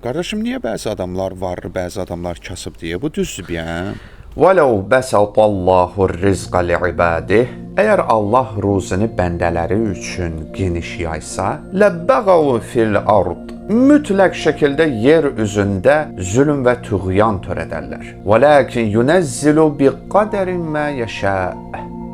Qardaşım, niyə bəzi adamlar varır, bəzi adamlar kasıb deyə? Bu düzdür bəyəm? Hə? Vəlau bəsətallahu rizqa liibadih. Əgər Allah ruzunu bəndələri üçün geniş yaysa, ləbbəğu fil ard. Mütləq şəkildə yer üzündə zülm və tüğyan törədərlər. Vəlakin yunəzzilu biqadarin ma yasha.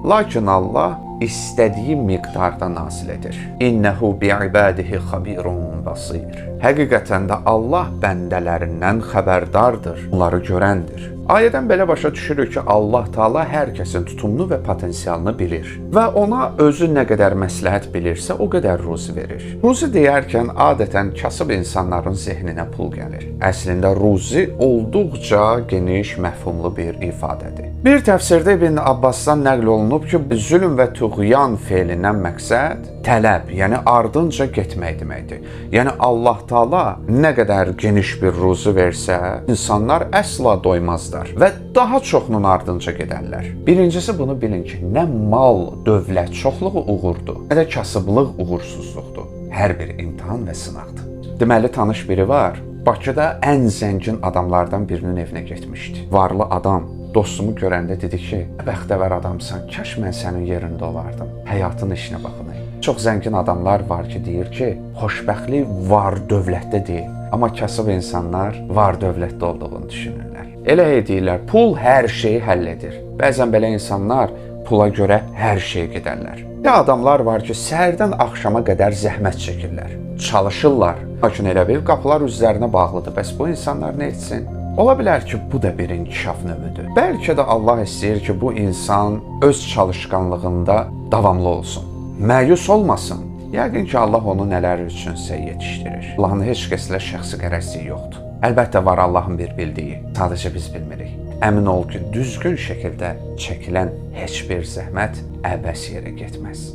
Lakin Allah istədiyi miqdarda nazil edir. İnnehu bi'ibadihi xabirun basir. Həqiqətən də Allah bəndələrindən xəbərdardır, onları görəndir. Ayədən belə başa düşürük ki, Allah Taala hər kəsin tutumunu və potensialını bilir və ona özü nə qədər məsləhət bilirsə, o qədər ruzi verir. Ruzi deyərkən adətən kasıb insanların zehninə pul gəlir. Əslində ruzi olduqca geniş məfhumlu bir ifadədir. Bir təfsirdə İbn Abbasdan nəql olunub ki, zülm və tuğyan feilindən məqsəd tələb, yəni ardınca getmək deməkdir. Yəni Allah Taala nə qədər geniş bir ruzi versə, insanlar əsla doymazlar və daha çoxunun ardınca gedərlər. Birincisi bunu bilin ki, nə mal, dövlət çoxluğu uğurdur, nə də kasıblıq uğursuzluqdur. Hər bir imtahan və sınaqdır. Deməli tanış biri var. Bakıda ən zəngin adamlardan birinin evinə getmişdi. Varlı adam dostumu görəndə dedi ki, bəxtəvər adamsan, kaş mən sənin yerində olardım. Həyatın işinə baxın. Çox zəngin adamlar var ki, deyir ki, xoşbəxtlik var dövlətdə deyil, amma kasıb insanlar var dövlətdə olduğunu düşünürlər. Elə deyirlər, pul hər şeyi həll edir. Bəzən belə insanlar pula görə hər şeyə gedərlər. Ya adamlar var ki, səhərdən axşama qədər zəhmət çəkirlər, çalışırlar. Lakin elə bil qapılar üzlərinə bağlıdır. Bəs bu insanlar nə etsin? Ola bilər ki, bu da bir inkişaf növüdür. Bəlkə də Allah istəyir ki, bu insan öz çalışqanlığında davamlı olsun. Məyus olmasın. Yəqin ki, Allah onu nələr üçünsə yetişdirir. Allahın heç kəslə şəxsi qərəzliyi yoxdur. Əlbəttə var Allahın bir bildiyi. Sadəcə biz bilmirik. Əmin ol ki, düzgün şəkildə çəkilən heç bir zəhmət əbəs yerə getməz.